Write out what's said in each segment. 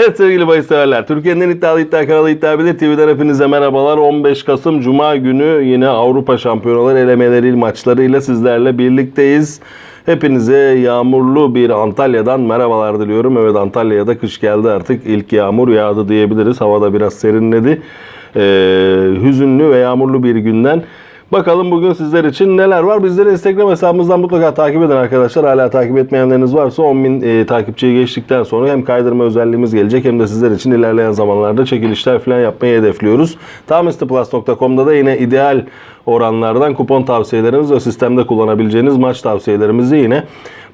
Evet sevgili bahis severler. Türkiye'nin en iddialı iddia kanalı İddia Bilir TV'den hepinize merhabalar. 15 Kasım Cuma günü yine Avrupa Şampiyonaları elemeleri maçlarıyla sizlerle birlikteyiz. Hepinize yağmurlu bir Antalya'dan merhabalar diliyorum. Evet Antalya'ya da kış geldi artık. İlk yağmur yağdı diyebiliriz. Havada biraz serinledi. Ee, hüzünlü ve yağmurlu bir günden Bakalım bugün sizler için neler var. Bizleri Instagram hesabımızdan mutlaka takip edin arkadaşlar. Hala takip etmeyenleriniz varsa 10.000 e, takipçiyi geçtikten sonra hem kaydırma özelliğimiz gelecek hem de sizler için ilerleyen zamanlarda çekilişler falan yapmayı hedefliyoruz. Tamistiplus.com'da da yine ideal oranlardan kupon tavsiyelerimiz ve sistemde kullanabileceğiniz maç tavsiyelerimizi yine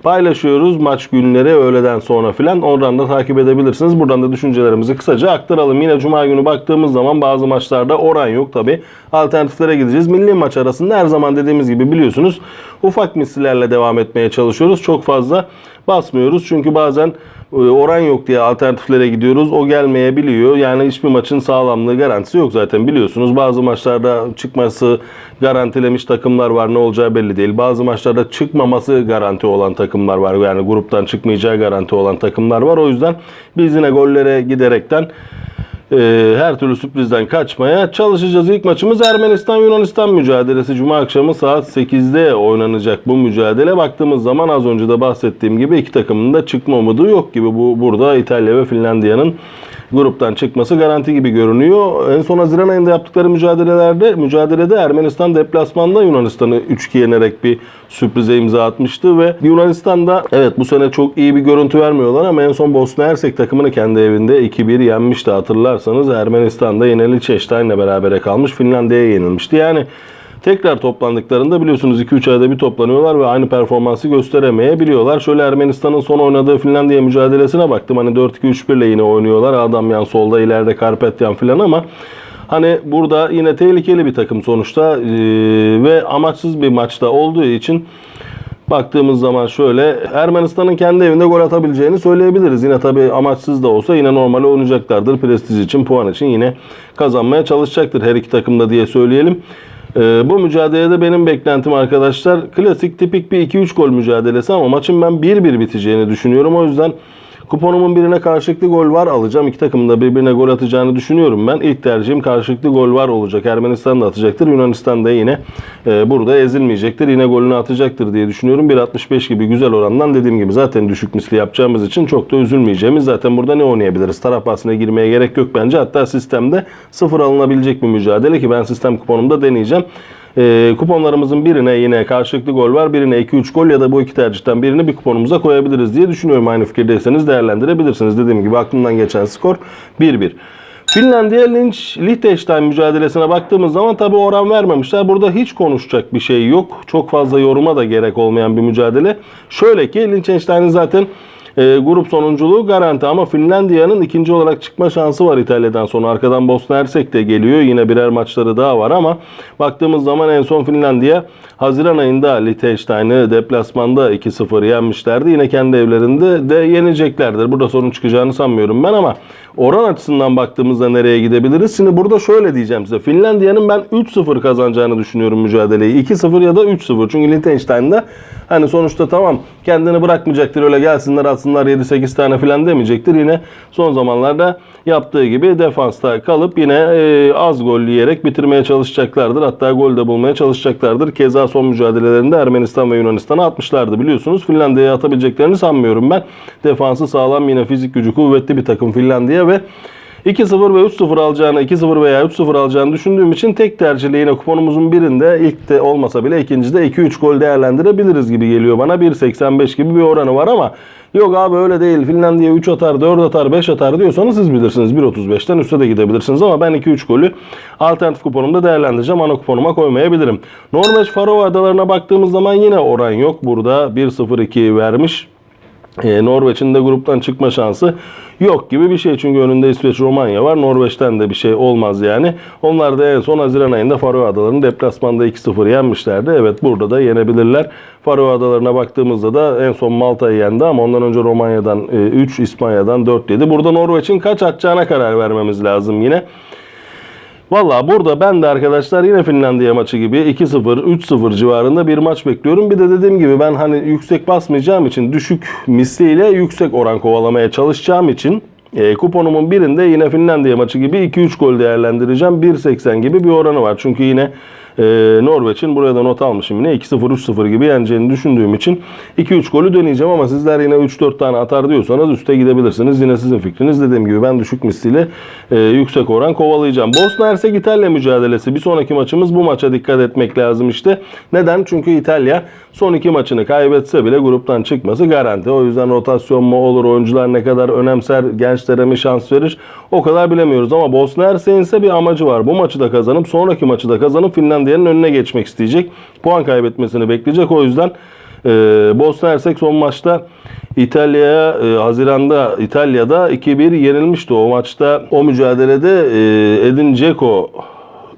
paylaşıyoruz. Maç günleri öğleden sonra filan oradan da takip edebilirsiniz. Buradan da düşüncelerimizi kısaca aktaralım. Yine cuma günü baktığımız zaman bazı maçlarda oran yok tabi. Alternatiflere gideceğiz. Milli maç arasında her zaman dediğimiz gibi biliyorsunuz ufak misillerle devam etmeye çalışıyoruz. Çok fazla basmıyoruz. Çünkü bazen e, oran yok diye alternatiflere gidiyoruz. O gelmeyebiliyor. Yani hiçbir maçın sağlamlığı garantisi yok zaten biliyorsunuz. Bazı maçlarda çıkması garantilemiş takımlar var. Ne olacağı belli değil. Bazı maçlarda çıkmaması garanti olan takımlar var. Yani gruptan çıkmayacağı garanti olan takımlar var. O yüzden biz yine gollere giderekten e, her türlü sürprizden kaçmaya çalışacağız. İlk maçımız Ermenistan-Yunanistan mücadelesi. Cuma akşamı saat 8'de oynanacak bu mücadele. Baktığımız zaman az önce de bahsettiğim gibi iki takımın da çıkma umudu yok gibi. Bu Burada İtalya ve Finlandiya'nın gruptan çıkması garanti gibi görünüyor. En son Haziran ayında yaptıkları mücadelelerde mücadelede Ermenistan deplasmanda Yunanistan'ı 3-2 yenerek bir sürprize imza atmıştı ve Yunanistan'da evet bu sene çok iyi bir görüntü vermiyorlar ama en son Bosna Hersek takımını kendi evinde 2-1 yenmişti hatırlarsanız. Ermenistan'da yine Liechtenstein'le berabere kalmış Finlandiya'ya yenilmişti. Yani Tekrar toplandıklarında biliyorsunuz 2-3 ayda bir toplanıyorlar ve aynı performansı gösteremeyebiliyorlar. Şöyle Ermenistan'ın son oynadığı Finlandiya mücadelesine baktım. Hani 4-2-3-1 ile yine oynuyorlar. Adam yan solda ileride Karpetyan filan ama hani burada yine tehlikeli bir takım sonuçta ee, ve amaçsız bir maçta olduğu için Baktığımız zaman şöyle Ermenistan'ın kendi evinde gol atabileceğini söyleyebiliriz. Yine tabii amaçsız da olsa yine normal oynayacaklardır. Prestij için, puan için yine kazanmaya çalışacaktır her iki takım da diye söyleyelim. Ee, bu mücadelede benim beklentim arkadaşlar klasik tipik bir 2-3 gol mücadelesi ama maçın ben 1-1 biteceğini düşünüyorum. O yüzden kuponumun birine karşılıklı gol var alacağım. İki takımın da birbirine gol atacağını düşünüyorum ben. İlk tercihim karşılıklı gol var olacak. Ermenistan da atacaktır. Yunanistan da yine e, burada ezilmeyecektir. Yine golünü atacaktır diye düşünüyorum. 1.65 gibi güzel orandan dediğim gibi zaten düşük misli yapacağımız için çok da üzülmeyeceğimiz. Zaten burada ne oynayabiliriz? Taraf bahsine girmeye gerek yok bence. Hatta sistemde sıfır alınabilecek bir mücadele ki ben sistem kuponumda deneyeceğim. E, kuponlarımızın birine yine karşılıklı gol var. Birine 2-3 gol ya da bu iki tercihten birini bir kuponumuza koyabiliriz diye düşünüyorum. Aynı fikirdeyseniz değerlendirebilirsiniz. Dediğim gibi aklımdan geçen skor 1-1. Finlandiya Lynch Liechtenstein mücadelesine baktığımız zaman tabi oran vermemişler. Burada hiç konuşacak bir şey yok. Çok fazla yoruma da gerek olmayan bir mücadele. Şöyle ki Liechtenstein'in zaten e, grup sonunculuğu garanti ama Finlandiya'nın ikinci olarak çıkma şansı var İtalya'dan sonra. Arkadan Bosna Hersek de geliyor. Yine birer maçları daha var ama baktığımız zaman en son Finlandiya Haziran ayında Liechtenstein'ı deplasmanda 2-0 yenmişlerdi. Yine kendi evlerinde de yeneceklerdir. Burada sorun çıkacağını sanmıyorum ben ama oran açısından baktığımızda nereye gidebiliriz? Şimdi burada şöyle diyeceğim size. Finlandiya'nın ben 3-0 kazanacağını düşünüyorum mücadeleyi. 2-0 ya da 3-0. Çünkü Liechtenstein'da hani sonuçta tamam kendini bırakmayacaktır öyle gelsinler atsınlar 7-8 tane falan demeyecektir. Yine son zamanlarda yaptığı gibi defansta kalıp yine e, az gol yiyerek bitirmeye çalışacaklardır. Hatta gol de bulmaya çalışacaklardır. Keza son mücadelelerinde Ermenistan ve Yunanistan'a atmışlardı biliyorsunuz. Finlandiya'ya atabileceklerini sanmıyorum ben. Defansı sağlam yine fizik gücü kuvvetli bir takım Finlandiya ve 2-0 ve 3-0 alacağını, 2-0 veya 3-0 alacağını düşündüğüm için tek tercihle yine kuponumuzun birinde ilk de olmasa bile ikincide 2-3 gol değerlendirebiliriz gibi geliyor bana. 1.85 gibi bir oranı var ama yok abi öyle değil. Finlandiya 3 atar, 4 atar, 5 atar diyorsanız siz bilirsiniz. 1.35'ten üstte de gidebilirsiniz ama ben 2-3 golü alternatif kuponumda değerlendireceğim. Ana kuponuma koymayabilirim. Norveç Faroe Adalarına baktığımız zaman yine oran yok. Burada 1-0-2 vermiş. Ee, Norveç'in de gruptan çıkma şansı yok gibi bir şey. Çünkü önünde İsveç, Romanya var. Norveç'ten de bir şey olmaz yani. Onlar da en son Haziran ayında Faroe Adaları'nı deplasmanda 2-0 yenmişlerdi. Evet burada da yenebilirler. Faroe Adaları'na baktığımızda da en son Malta'yı yendi ama ondan önce Romanya'dan 3, İspanya'dan 4 yedi. Burada Norveç'in kaç atacağına karar vermemiz lazım yine. Valla burada ben de arkadaşlar yine Finlandiya maçı gibi 2-0, 3-0 civarında bir maç bekliyorum. Bir de dediğim gibi ben hani yüksek basmayacağım için düşük misliyle yüksek oran kovalamaya çalışacağım için E, kuponumun birinde yine Finlandiya maçı gibi 2-3 gol değerlendireceğim. 1.80 gibi bir oranı var. Çünkü yine e, Norveç'in buraya da not almışım yine 2-0 3-0 gibi yeneceğini düşündüğüm için 2-3 golü deneyeceğim ama sizler yine 3-4 tane atar diyorsanız üste gidebilirsiniz. Yine sizin fikriniz. Dediğim gibi ben düşük misliyle e, yüksek oran kovalayacağım. Bosna Hersek İtalya mücadelesi. Bir sonraki maçımız bu maça dikkat etmek lazım işte. Neden? Çünkü İtalya son iki maçını kaybetse bile gruptan çıkması garanti. O yüzden rotasyon mu olur, oyuncular ne kadar önemser, gençlere mi şans verir o kadar bilemiyoruz. Ama Bosna Hersek'in ise bir amacı var. Bu maçı da kazanıp sonraki maçı da kazanıp Finlandiya'nın önüne geçmek isteyecek. Puan kaybetmesini bekleyecek. O yüzden e, Bosna Hersek son maçta İtalya'ya e, Haziran'da İtalya'da 2-1 yenilmişti. O maçta o mücadelede e, Edin Dzeko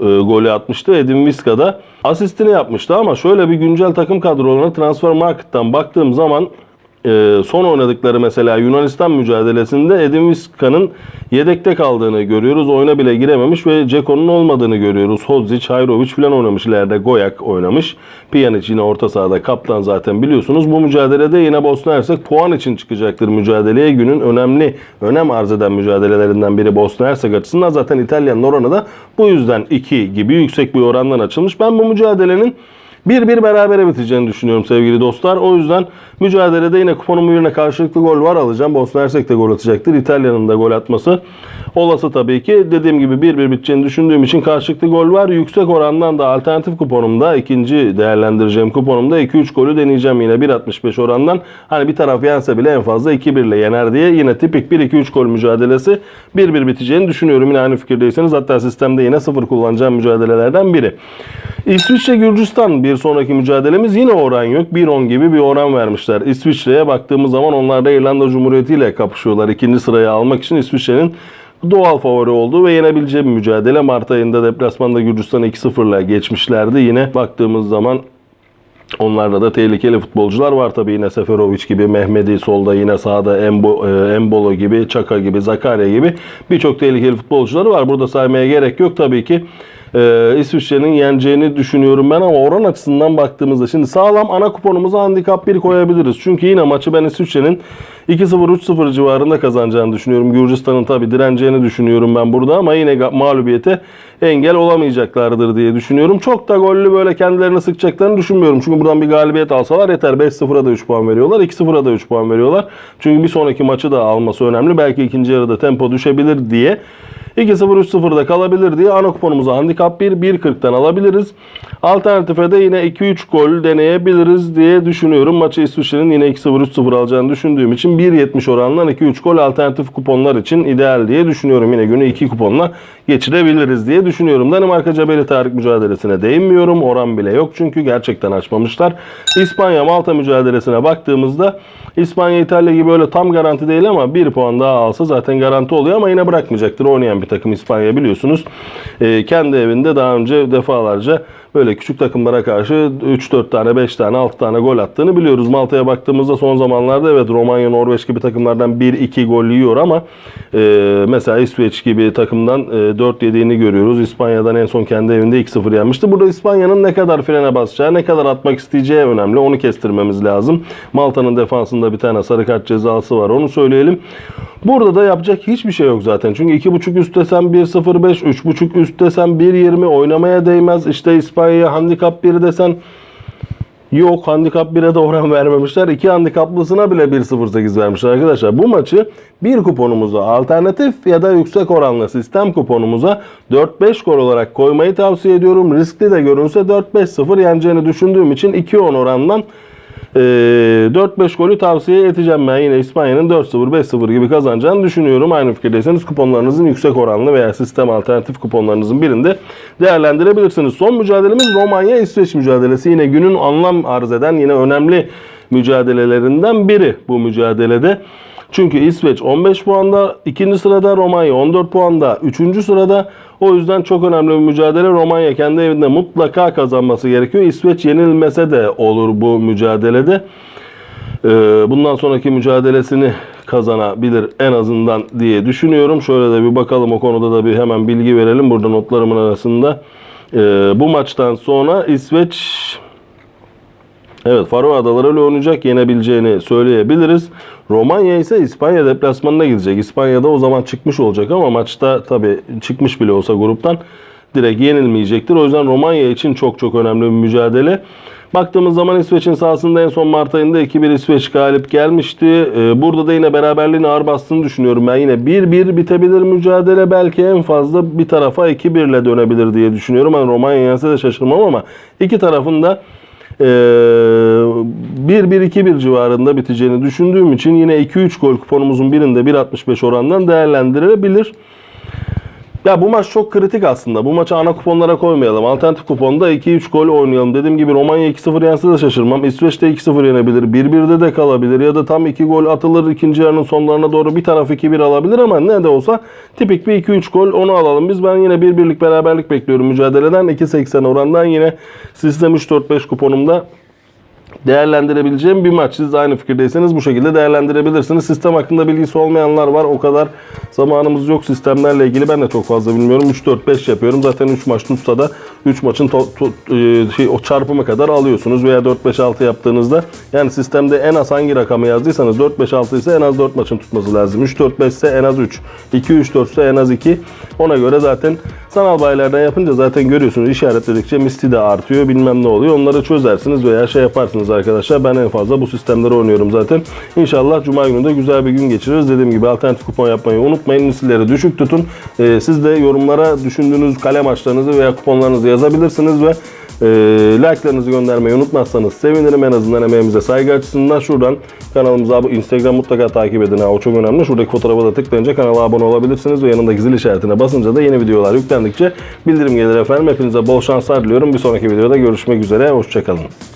e, golü atmıştı. Edin Viska da asistini yapmıştı ama şöyle bir güncel takım kadrolarına transfer market'tan baktığım zaman e, son oynadıkları mesela Yunanistan mücadelesinde Edin Viska'nın yedekte kaldığını görüyoruz. Oyuna bile girememiş ve Ceko'nun olmadığını görüyoruz. Hodzic, Hayrovic falan oynamış. İleride Goyak oynamış. Pjanic yine orta sahada kaptan zaten biliyorsunuz. Bu mücadelede yine Bosna Hersek puan için çıkacaktır mücadeleye. Günün önemli, önem arz eden mücadelelerinden biri Bosna Hersek açısından. Zaten İtalya'nın oranı da bu yüzden 2 gibi yüksek bir orandan açılmış. Ben bu mücadelenin 1-1 berabere biteceğini düşünüyorum sevgili dostlar. O yüzden mücadelede yine kuponumun birine karşılıklı gol var alacağım. Bosna Hersek de gol atacaktır. İtalya'nın da gol atması olası tabii ki. Dediğim gibi 1-1 biteceğini düşündüğüm için karşılıklı gol var. Yüksek orandan da alternatif kuponumda ikinci değerlendireceğim kuponumda 2-3 golü deneyeceğim yine 1.65 orandan. Hani bir taraf yense bile en fazla 2-1 ile yener diye yine tipik 1-2-3 gol mücadelesi 1-1 biteceğini düşünüyorum. Yine aynı fikirdeyseniz hatta sistemde yine 0 kullanacağım mücadelelerden biri. İsviçre Gürcistan bir sonraki mücadelemiz yine oran yok. 1-10 gibi bir oran vermişler. İsviçre'ye baktığımız zaman onlar da İrlanda Cumhuriyeti ile kapışıyorlar. İkinci sırayı almak için İsviçre'nin doğal favori olduğu ve yenebileceği bir mücadele. Mart ayında deplasmanda Gürcistan'ı 2-0 ile geçmişlerdi. Yine baktığımız zaman Onlarda da tehlikeli futbolcular var tabii yine Seferovic gibi, Mehmedi solda yine sağda Embo, e, Embolo gibi, Çaka gibi, Zakaria gibi birçok tehlikeli futbolcuları var. Burada saymaya gerek yok tabii ki. E, İsviçre'nin yeneceğini düşünüyorum ben ama oran açısından baktığımızda şimdi sağlam ana kuponumuza handikap 1 koyabiliriz. Çünkü yine maçı ben İsviçre'nin 2-0-3-0 civarında kazanacağını düşünüyorum. Gürcistan'ın tabii direneceğini düşünüyorum ben burada ama yine mağlubiyete engel olamayacaklardır diye düşünüyorum. Çok da gollü böyle kendilerini sıkacaklarını düşünmüyorum. Çünkü buradan bir galibiyet alsalar yeter. 5-0'a da 3 puan veriyorlar. 2-0'a da 3 puan veriyorlar. Çünkü bir sonraki maçı da alması önemli. Belki ikinci yarıda tempo düşebilir diye. 2-0-3-0'da kalabilir diye ana kuponumuza handikap 1, 1.40'tan alabiliriz. Alternatife de yine 2-3 gol deneyebiliriz diye düşünüyorum. Maçı İsviçre'nin yine 2-0-3-0 alacağını düşündüğüm için 1.70 oranından 2-3 gol alternatif kuponlar için ideal diye düşünüyorum. Yine günü 2 kuponla geçirebiliriz diye düşünüyorum. Danimarka Cebeli Tarık mücadelesine değinmiyorum. Oran bile yok çünkü gerçekten açmamışlar. İspanya Malta mücadelesine baktığımızda İspanya İtalya gibi öyle tam garanti değil ama 1 puan daha alsa zaten garanti oluyor ama yine bırakmayacaktır. Oynayan bir takım İspanya biliyorsunuz. Ee, kendi evinde daha önce defalarca böyle küçük takımlara karşı 3-4 tane, 5 tane, 6 tane gol attığını biliyoruz. Malta'ya baktığımızda son zamanlarda evet Romanya, Norveç gibi takımlardan 1-2 gol yiyor ama e, mesela İsveç gibi takımdan e, 4 yediğini görüyoruz. İspanya'dan en son kendi evinde 2-0 yenmişti. Burada İspanya'nın ne kadar frene basacağı, ne kadar atmak isteyeceği önemli. Onu kestirmemiz lazım. Malta'nın defansında bir tane sarı kart cezası var. Onu söyleyelim. Burada da yapacak hiçbir şey yok zaten. Çünkü 2.5 üst desem 1.05, 3.5 üst desem 1.20 oynamaya değmez. İşte İspanya'ya handikap 1 desen Yok handikap 1'e de oran vermemişler. 2 handikaplısına bile 1.08 vermişler arkadaşlar. Bu maçı bir kuponumuza alternatif ya da yüksek oranlı sistem kuponumuza 4-5 gol olarak koymayı tavsiye ediyorum. Riskli de görünse 4-5-0 yeneceğini düşündüğüm için 2-10 orandan e, 4-5 golü tavsiye edeceğim ben. Yine İspanya'nın 4-0, 5-0 gibi kazanacağını düşünüyorum. Aynı fikirdeyseniz kuponlarınızın yüksek oranlı veya sistem alternatif kuponlarınızın birinde değerlendirebilirsiniz. Son mücadelemiz Romanya-İsveç mücadelesi. Yine günün anlam arz eden yine önemli mücadelelerinden biri bu mücadelede. Çünkü İsveç 15 puanda, ikinci sırada Romanya 14 puanda, üçüncü sırada. O yüzden çok önemli bir mücadele. Romanya kendi evinde mutlaka kazanması gerekiyor. İsveç yenilmese de olur bu mücadelede. Ee, Bundan sonraki mücadelesini kazanabilir en azından diye düşünüyorum. Şöyle de bir bakalım o konuda da bir hemen bilgi verelim burada notlarımın arasında. Ee, Bu maçtan sonra İsveç Evet Faro Adaları oynayacak yenebileceğini söyleyebiliriz. Romanya ise İspanya deplasmanına gidecek. İspanya'da o zaman çıkmış olacak ama maçta tabii çıkmış bile olsa gruptan direkt yenilmeyecektir. O yüzden Romanya için çok çok önemli bir mücadele. Baktığımız zaman İsveç'in sahasında en son Mart ayında 2-1 İsveç galip gelmişti. Ee, Burada da yine beraberliğin ağır bastığını düşünüyorum. Ben yine 1-1 bitebilir mücadele. Belki en fazla bir tarafa 2-1 ile dönebilir diye düşünüyorum. Yani Romanya yense de şaşırmam ama iki tarafın da ee, 1-1-2-1 civarında biteceğini düşündüğüm için yine 2-3 gol kuponumuzun birinde 1.65 orandan değerlendirilebilir. Ya bu maç çok kritik aslında. Bu maçı ana kuponlara koymayalım. Alternatif kuponda 2-3 gol oynayalım. Dediğim gibi Romanya 2-0 yense de şaşırmam. İsveç de 2-0 yenebilir. 1-1'de de kalabilir. Ya da tam 2 gol atılır. ikinci yarının sonlarına doğru bir taraf 2-1 alabilir ama ne de olsa tipik bir 2-3 gol onu alalım. Biz ben yine 1-1'lik beraberlik bekliyorum mücadeleden. 2.80 orandan yine sistem 3-4-5 kuponumda değerlendirebileceğim bir maç. Siz de aynı fikirdeyseniz bu şekilde değerlendirebilirsiniz. Sistem hakkında bilgisi olmayanlar var. O kadar zamanımız yok sistemlerle ilgili. Ben de çok fazla bilmiyorum. 3-4-5 yapıyorum. Zaten 3 maç tutsa da 3 maçın e, şey, o çarpımı kadar alıyorsunuz. Veya 4-5-6 yaptığınızda yani sistemde en az hangi rakamı yazdıysanız 4-5-6 ise en az 4 maçın tutması lazım. 3-4-5 ise en az 3. 2-3-4 ise en az 2. Ona göre zaten sanal bayilerden yapınca zaten görüyorsunuz işaretledikçe misli de artıyor bilmem ne oluyor. Onları çözersiniz veya şey yaparsınız arkadaşlar. Ben en fazla bu sistemleri oynuyorum zaten. İnşallah Cuma günü de güzel bir gün geçiririz. Dediğim gibi alternatif kupon yapmayı unutmayın. Misilleri düşük tutun. Ee, siz de yorumlara düşündüğünüz kale maçlarınızı veya kuponlarınızı yazabilirsiniz ve e, like'larınızı göndermeyi unutmazsanız sevinirim. En azından emeğimize saygı açısından şuradan kanalımıza Instagram mutlaka takip edin. Ha, o çok önemli. Şuradaki fotoğrafa da tıklayınca kanala abone olabilirsiniz ve yanındaki zil işaretine basınca da yeni videolar yüklendikçe bildirim gelir efendim. Hepinize bol şanslar diliyorum. Bir sonraki videoda görüşmek üzere. Hoşçakalın.